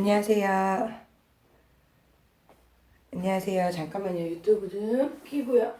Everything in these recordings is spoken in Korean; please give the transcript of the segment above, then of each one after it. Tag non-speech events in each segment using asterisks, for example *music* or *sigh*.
안녕하세요. 안녕하세요. 잠깐만요. 유튜브 좀 키고요.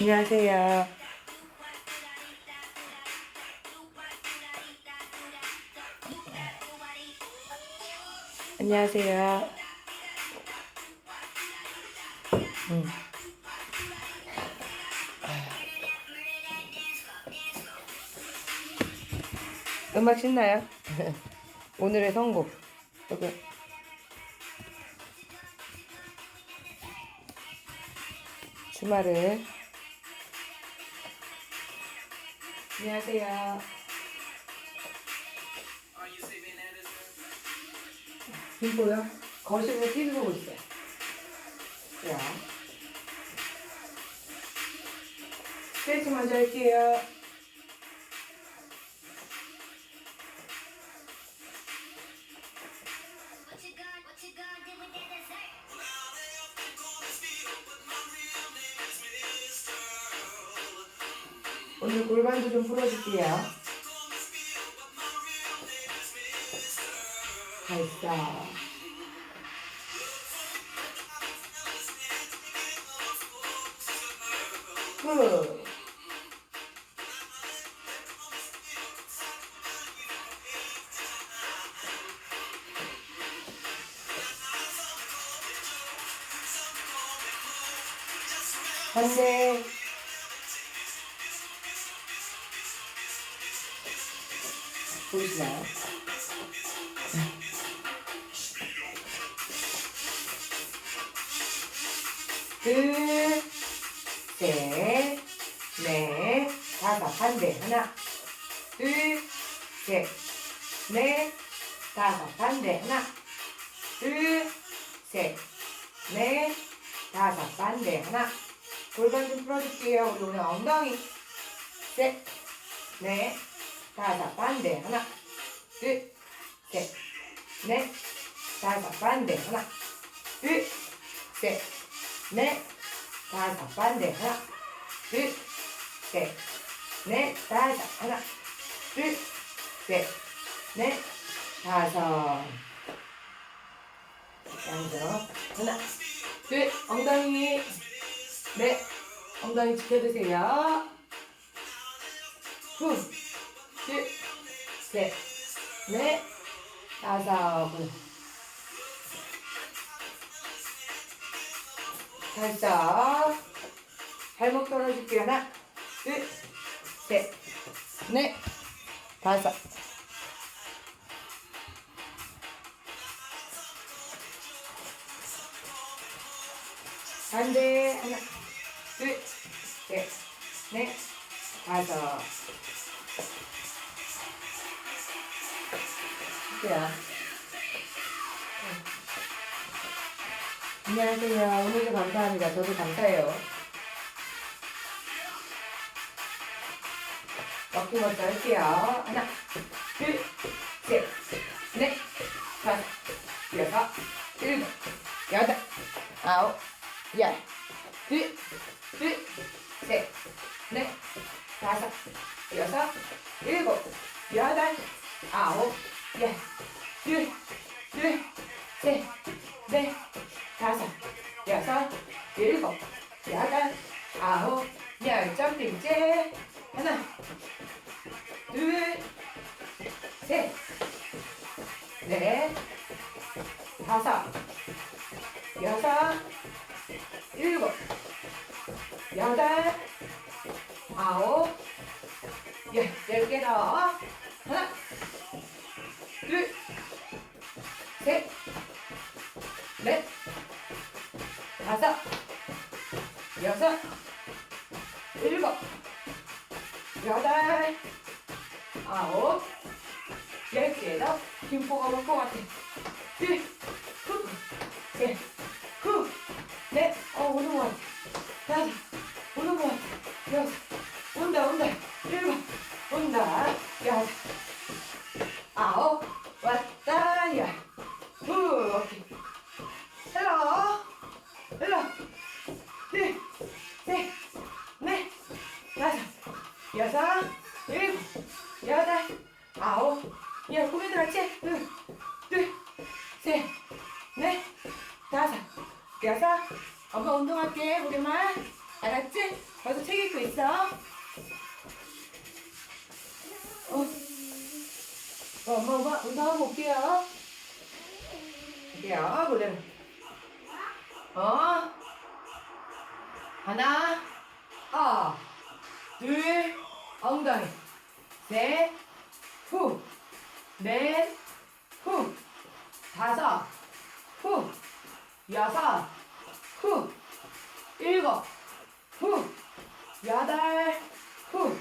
안녕하세요. 안녕하세요. 음. 음악 신나요? *laughs* 오늘의 선곡. 여기. 주말을 안녕하세요. 김보요? 거실에서 TV 보고 있어요. 자. 스트레치 먼저 할게요. 오늘 골반도 좀 풀어줄게요. 발사. 후. 반대. 보이시나요? 둘, 셋, 넷, 다섯, 반대, 하나, 둘, 셋, 넷, 다섯, 반대, 하나, 둘, 셋, 넷, 다섯, 반대, 하나, 골반 좀 풀어줄게요. 우리 오늘 엉덩이, 셋, 넷, 다섯, 반대, 하나, 둘, 셋, 넷, 다섯, 반대, 하나, 둘, 셋, 넷, 다섯, 반대, 하나, 둘, 셋, 넷, 다섯, 하나, 둘, 셋, 넷, 다섯. 양쪽 하나, 둘, 엉덩이, 넷, 엉덩이 지켜주세요. 후, 둘, 셋, 넷, 다섯. 다섯. 발목 떨어줄게요. 하나, 둘, 셋, 넷, 다섯. 반대. 하나, 둘, 셋, 넷, 다섯. 야. 안녕하세요. 오늘도 감사합니다. 저도 감사해요. 먼저 할게요. 하나, 둘, 셋, 넷, 다섯, 여섯, 일곱, 여덟, 아홉, 열, 셋, 넷, 다섯, 여섯, 일곱, 여덟, 아홉, 열개 더. 김포가 올 것 같아. 둘, 후, 셋, 후, 넷, 어, 오는 것 같아. 엄마 운동할게, 우리만. 알았지? 벌써 책 읽고 있어. 어. 어, 엄마, 엄마, 운동하고 올게요. 올게요, 그대로. 어. 하나, 아, 둘, 엉덩이, 셋, 후, 넷, 후, 다섯, 후, 여섯, 후, 일곱, 후, 여덟, 후,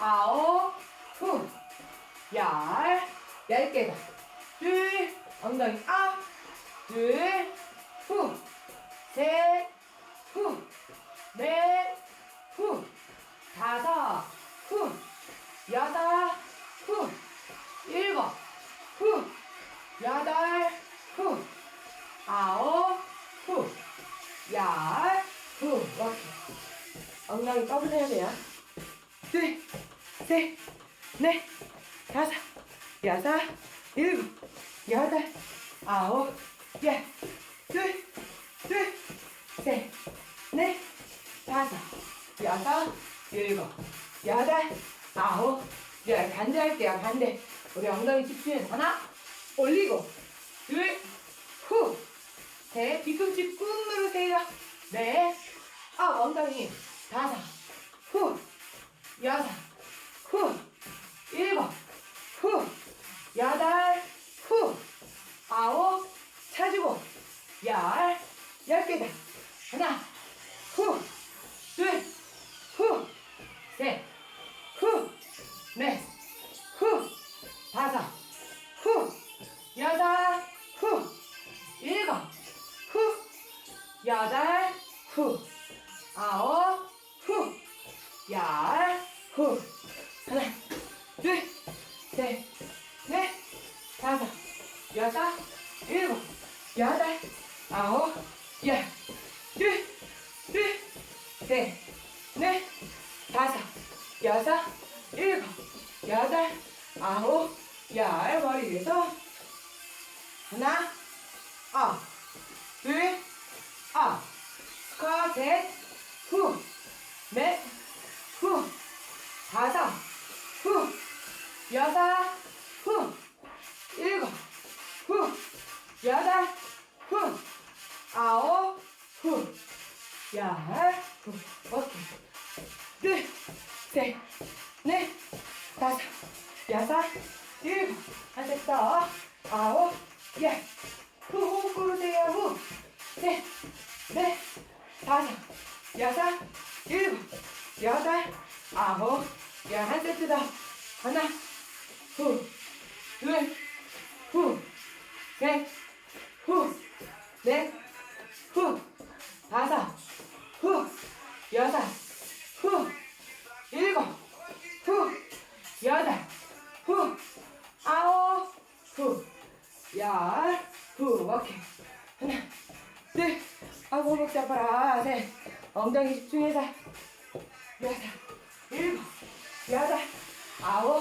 아홉, 후, 열, 열 개다. 둘, 엉덩이 업, 둘, 후, 셋, 후, 넷, 후, 다섯, 후, 여섯, 후, 일곱, 후, 여덟, 후, 아홉, 엉덩이 떠보내야 돼요. 둘, 셋, 넷, 다섯, 여섯, 일곱, 여덟, 아홉, 열, 둘, 둘, 셋, 넷, 다섯, 여섯, 일곱, 여덟, 아홉, 열. 반대 할게요, 반대. 우리 엉덩이 집중해서 하나, 올리고, 둘, 후, 셋, 뒤꿈치 꾹 누르세요. 넷, 아, 엉덩이, 다섯, 후, 여섯, 후, 일곱, 후, 여덟, 스 오케이. 하나, 둘, 아, 호흡 잡아라. 셋, 엉덩이 집중해서. 여섯, 일곱, 여덟, 아홉,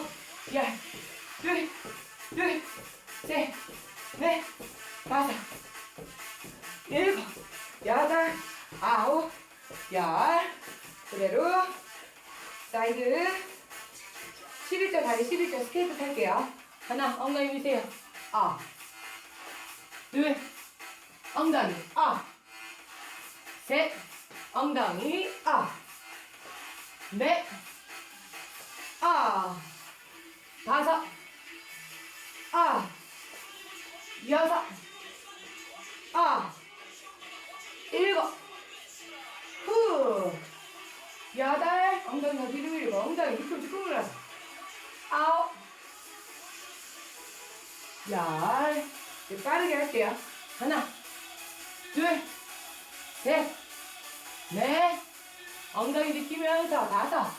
아. 여섯, 아. 일곱, 후. 여덟, 엉덩이 더 뒤로 밀고, 엉덩이 뒤꿈치 구부려. 아홉, 열. 이제 빠르게 할게요. 하나, 둘, 셋, 넷, 엉덩이 느끼면서 다섯,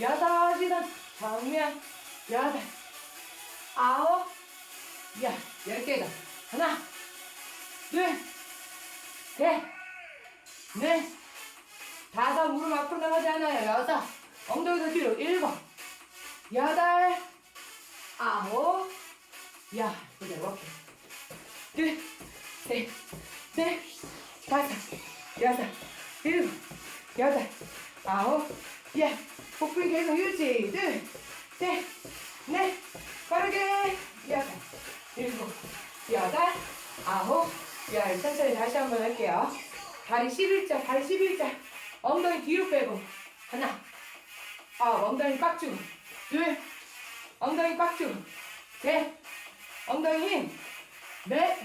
여섯이던 정면, 여덟, 아홉, 열, 열 개다. 하나, 둘, 셋, 넷, 다섯, 무릎 앞으로 나가지 않아요. 여섯, 엉덩이 더 뒤로, 일곱, 여덟, 아홉, 야, 그대로 오케이. 둘, 셋, 넷, 다섯, 여섯, 일곱, 여덟, 아홉, 야, 복부 계속 유지. 둘, 셋, 넷, 빠르게, 여섯, 일곱, 여덟, 아홉, 열. 천천히 다시 한번 할게요. 다리 11자, 다리 11자. 엉덩이 뒤로 빼고. 하나, 아, 엉덩이 꽉 주고. 둘, 엉덩이 꽉 주고. 셋, 엉덩이 힘. 넷,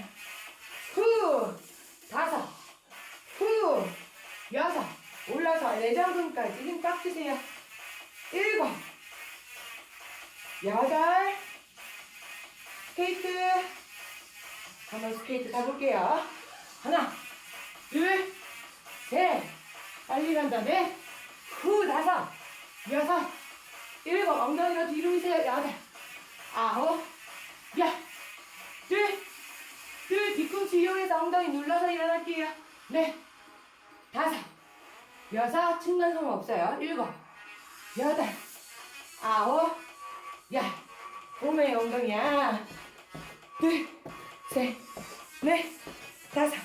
후, 다섯, 후, 여섯, 올라서 내장근까지 힘꽉 주세요. 일곱, 여덟, 스케이트. 한번 스케이트 가볼게요. 하나, 둘, 셋, 빨리 간 다음에, 후, 다섯, 여섯, 일곱, 엉덩이로 뒤로 미세요. 여덟, 아홉, 야, 둘, 둘, 뒤꿈치 이용해서 엉덩이 눌러서 일어날게요. 네, 다섯, 여섯, 층간소음 없어요. 일곱, 여덟, 아홉, 야, 몸의 엉덩이야. 둘, 셋, 넷, 다섯,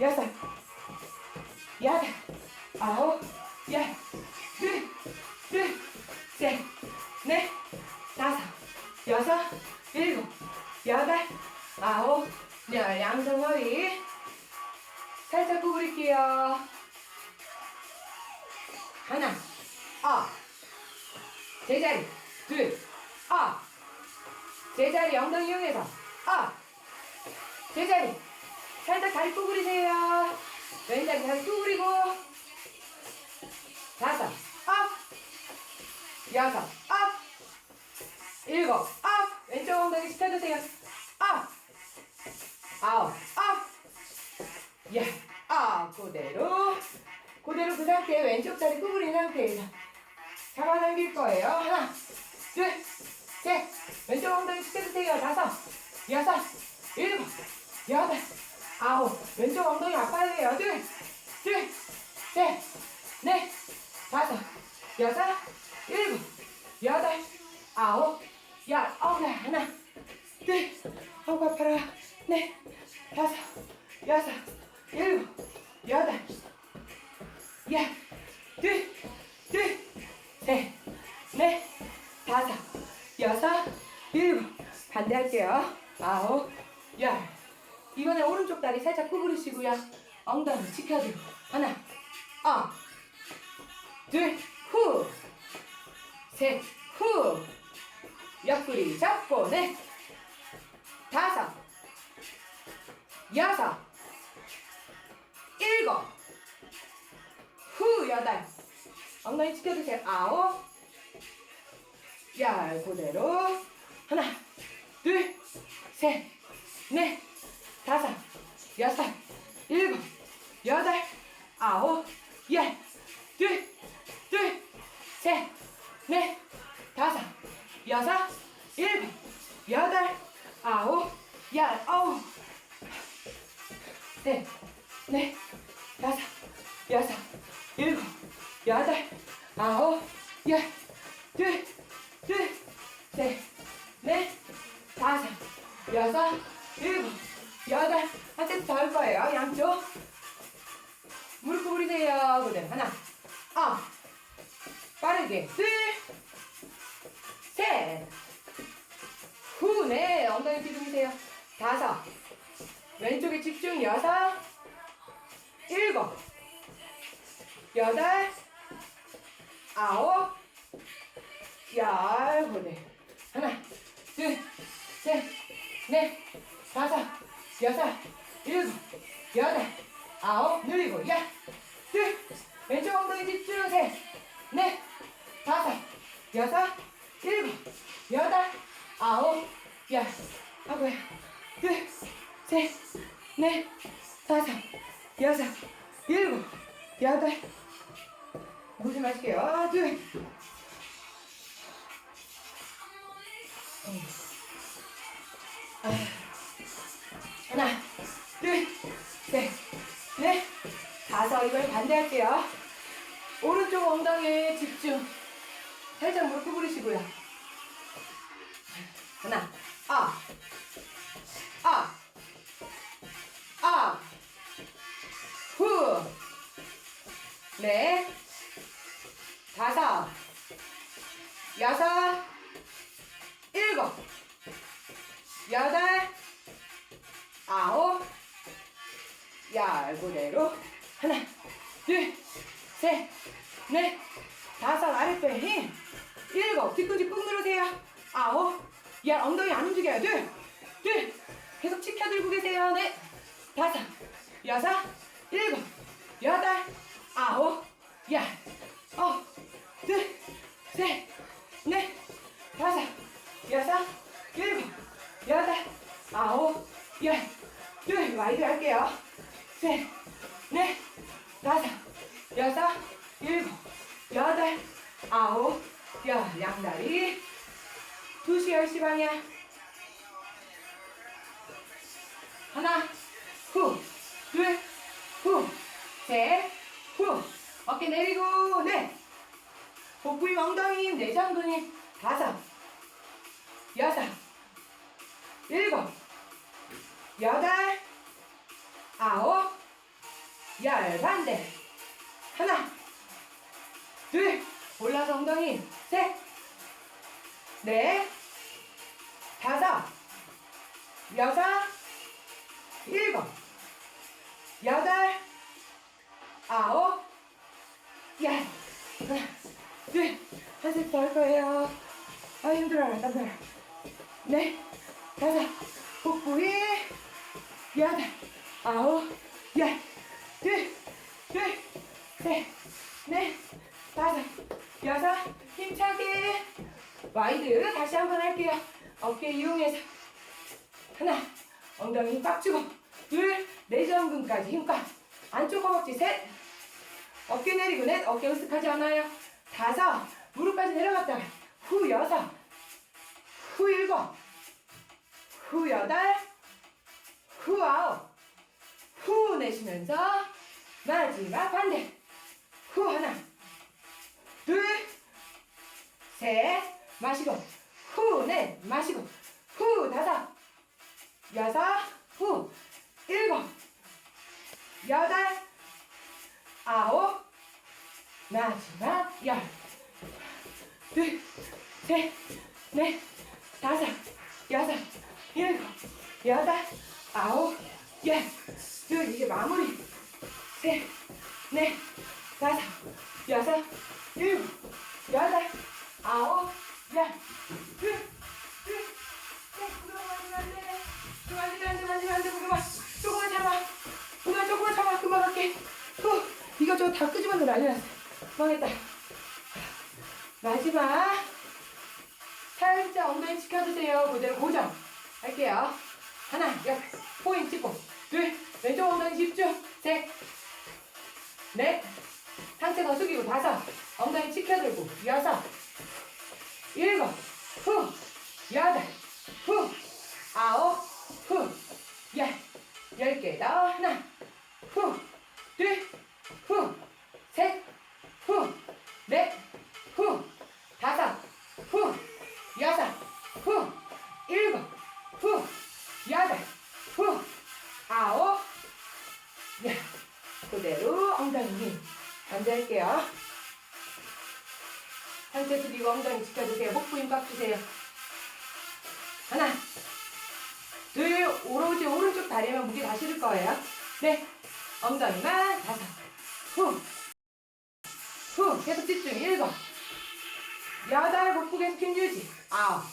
여섯, 여덟, 아홉, 열, 둘, 둘, 셋, 넷, 다섯, 여섯, 일곱, 여덟, 아홉, 열, 양손머리 살짝 구부릴게요. 하나, 아, 제자리, 둘, 아, 제자리 엉덩이 이용해서, 아, 제자리, 살짝 다리 구부리세요. 왼다리 다리 구부리고, 다섯, 업, 여섯, 업, 일곱, 업, 왼쪽 엉덩이 시켜주세요. 업, 아홉, 업, 열, 업, 그대로, 그대로 그 상태에 왼쪽 다리 구부린 상태에서 잡아당길 거예요. 하나, 둘, 셋, 왼쪽 엉덩이 시켜주세요. 다섯, 여섯, 일곱, 여덟, 아홉, 왼쪽 엉덩이 아파야 돼요. 둘, 둘, 셋, 넷, 다섯, 여섯, 일곱, 여덟, 아홉, 열, 아홉, 열, 하나, 둘, 아홉, 아파라, 넷, 다섯, 여섯, 일곱, 여덟, 열, 둘, 둘, 셋, 넷, 다섯, 여섯, 일곱, 반대할게요. 아홉, 열. 이번에 오른쪽 다리 살짝 구부리시고요. 엉덩이 지켜주고. 하나, 어, 둘, 후, 셋, 후, 옆구리 잡고, 넷, 다섯, 여섯, 일곱, 후, 여덟, 엉덩이 지켜주세요. 아홉, 열, 그대로. 하나, 둘, 셋, 넷, 다섯, 여섯, 일곱, 여덟, 아홉, 열, 열. 네. 하나, 둘, 셋, 넷, 다섯, 여섯, 일곱, 여덟, 아홉. 늘리고. 야. 둘. 왼쪽 엉덩이 집중. 셋, 넷, 다섯, 여섯, 일곱, 여덟, 아홉, 열. 하고요. 둘, 셋, 넷, 다섯, 여섯, 일곱, 여덟. 물좀 마실게요. 둘. 하나, 둘, 셋, 넷, 다섯. 이걸 반대할게요. 오른쪽 엉덩이에 집중. 살짝 무릎 구부리시고요. 하나, 아, 아, 아, 후, 넷, 다섯, 여섯, 여덟, 아홉, 열 그대로 하나, 둘, 셋, 넷, 다섯 아랫배 힘, 일곱 뒤꿈치 꾹 누르세요. 아홉, 열 엉덩이 안 움직여요. 둘, 넷, 다섯, 여섯, 일곱, 여덟, 아홉, 열, 양다리. 2시, 10시 방향. 하나, 후, 둘, 후, 셋, 후. 어깨 내리고, 넷. 복부임 엉덩이 힘, 내장 근육, 다섯, 여섯, 일곱, 여덟, 아홉, 열, 반대. 하나, 둘, 올라서 엉덩이, 셋, 넷, 다섯, 여섯, 일곱, 여덟, 아홉, 열. 하나, 둘, 한 세트 더할 거예요. 아, 힘들어요, 땀나요. 넷, 다섯, 복부 에, 여덟, 아홉, 열. 둘, 둘, 셋, 넷, 다섯, 여섯, 힘차게. 와이드 다시 한 번 할게요. 어깨 이용해서. 하나, 엉덩이 힘 빡 주고. 둘, 내전근까지 힘껏. 안쪽 허벅지 셋. 어깨 내리고 넷, 어깨 으쓱하지 않아요. 다섯, 무릎까지 내려갔다가. 후 여섯, 후 일곱, 후 여덟, 후 아홉, 후 내쉬면서 마지막 반대. 후 하나, 둘, 셋, 마시고, 후, 넷, 마시고, 후, 다섯, 여섯, 후, 일곱, 여덟, 아홉, 마지막 열. 둘, 셋, 넷, 엉덩이 집중. 셋, 넷, 상체 더 숙이고. 다섯, 엉덩이 지켜들고. 여섯, 일곱, 후, 여덟, 후, 아홉, 후, 열, 열 개 더. 하나, 후, 둘, 후, 셋, 후, 넷, 후, 다섯, 후, 여섯, 후, 그대로 엉덩이 힘. 앉아할게요. 상체 숙이고 엉덩이 지켜주세요. 목부 힘꽉 주세요. 하나, 둘, 오로지 오른쪽 다리만 무게 다 실을 거예요. 네, 엉덩이만 다섯, 후, 후, 계속 집중, 일곱, 여덟, 복부 계속 힘 유지, 아홉,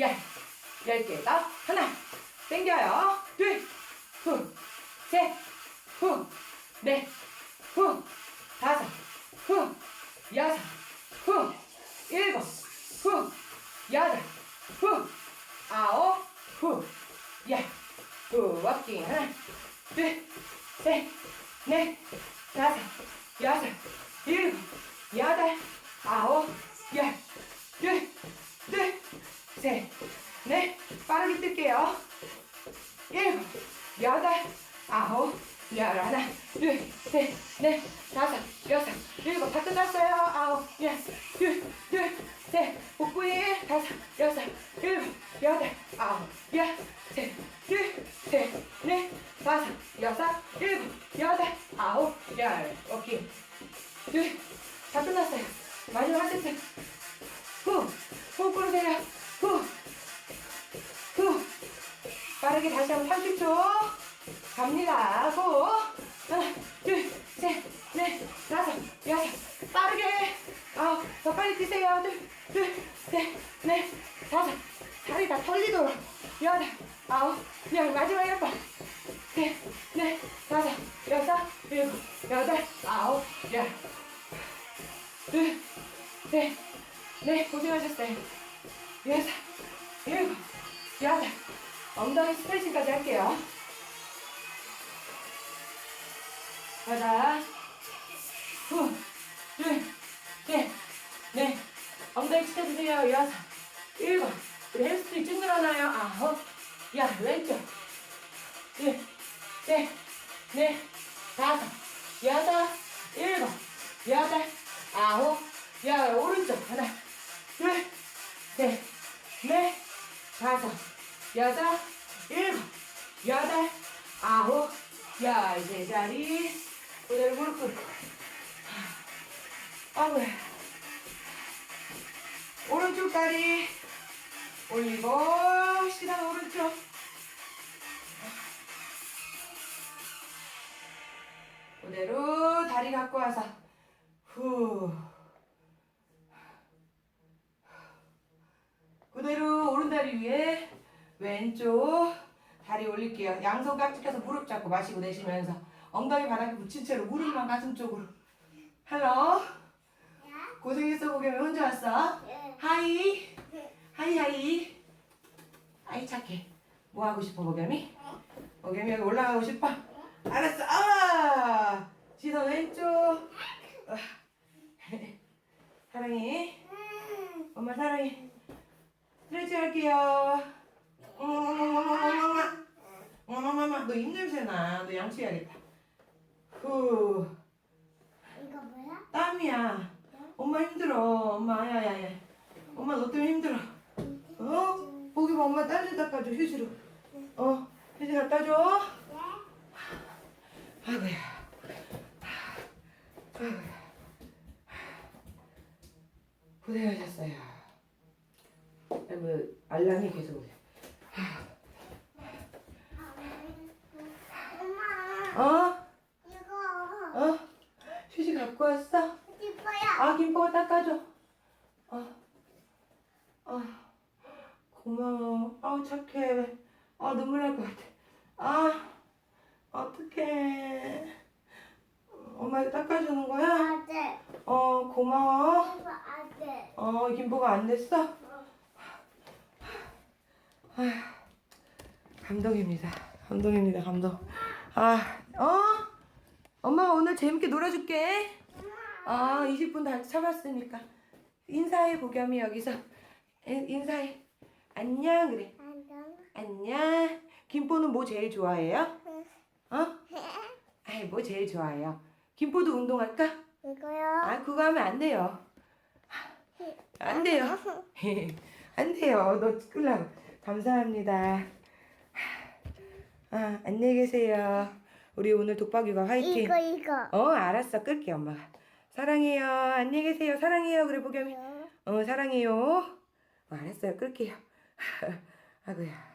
열, 열 개 더, 하나, 당겨요, 둘, 후, 셋, 후, 넷, 후, 다섯, 후, 여섯, 후, 일곱, 후, 여덟, 후, 아홉, 후, 열, 후, 워킹 하나, 둘, 셋, 넷, 다섯, 여섯, 일곱, 여덟, 아홉, 열, 둘, 둘, 셋, 넷, 빠르게 뜰게요. 일곱, 여덟, 아홉, 열, 하나, 둘, 셋, 넷, 다섯, 여섯, 일곱, 다 끝났어요. 아홉, 열, 둘, 둘, 셋, 복부에 다섯, 여섯, 일곱, 여덟, 아홉, 가자. 후, 둘, 셋, 넷. 엉덩이 치켜주세요. 여섯, 일곱. 우리 햄스트링 쭉 늘어나요. 아홉. 야, 왼쪽. 둘, 셋, 넷, 다섯, 여섯, 일곱, 여덟, 아홉. 야, 오른쪽. 하나, 둘, 셋, 넷, 다섯, 여섯, 일곱, 여덟, 아홉, 열, 제자리. 그대로 무릎 꿇고. 아우야. 오른쪽 다리 올리고, 시간 오른쪽. 그대로 다리 갖고 와서, 후. 그대로 오른다리 위에 왼쪽 다리 올릴게요. 양손 깍지 껴서 무릎 잡고 마시고 내쉬면서 엉덩이 바닥에 붙인 채로 무릎만 가슴 쪽으로. 헬로. 고생했어 보겸이 혼자 왔어? 하이. 하이 하이. 아이 착해. 뭐 하고 싶어 보겸이? 보겸이 여기 올라가고 싶어? 알았어. 아. 지선 왼쪽. 아. *laughs* 사랑해. 엄마 사랑해. 스트레치 할게요. 어머머머머머머머. 어머머머, 너 입냄새 나. 너 양치해야겠다. 후, 이거 뭐야? 땀이야. 엄마 힘들어. 엄마, 야 야 야. 엄마 너 때문에 힘들어. 어? 보기 봐, 엄마 딴데 닦아줘, 휴지로. 어, 휴지 갖다 줘. 아이고야. 아이고야. 고생하셨어요. 뭐 알람이 계속 오네. 엄마 어? 휴지 갖고 왔어? 이뻐야. 아, 김포가 닦아줘. 어. 어. 고마워. 아우, 착해. 아, 눈물 날 것 같아. 아, 어떡해. 엄마 닦아주는 거야? 아들. 어, 고마워. 이거 아들. 어, 김포가 안 됐어? 아휴, 감동입니다. 감동입니다, 감동. 아, 어? 엄마가 오늘 재밌게 놀아줄게. 아, 20분 다 참았으니까. 인사해, 보겸이 여기서. 인- 인사해. 안녕, 그래. 안녕. 안녕. 김포는 뭐 제일 좋아해요? 어? 아이, 뭐 제일 좋아해요? 김포도 운동할까? 이거요. 아, 그거 하면 안 돼요. 안 돼요. *laughs* 안 돼요. 너 끌라고. 감사합니다. 아, 안녕히 계세요. 우리 오늘 독박육아 화이팅. 이거 이거. 어, 알았어. 끌게, 엄마가. 사랑해요. 안녕히 계세요. 사랑해요. 그래, 보겸이. 요. 어, 사랑해요. 어, 알았어요. 끌게요. *laughs* 아구야.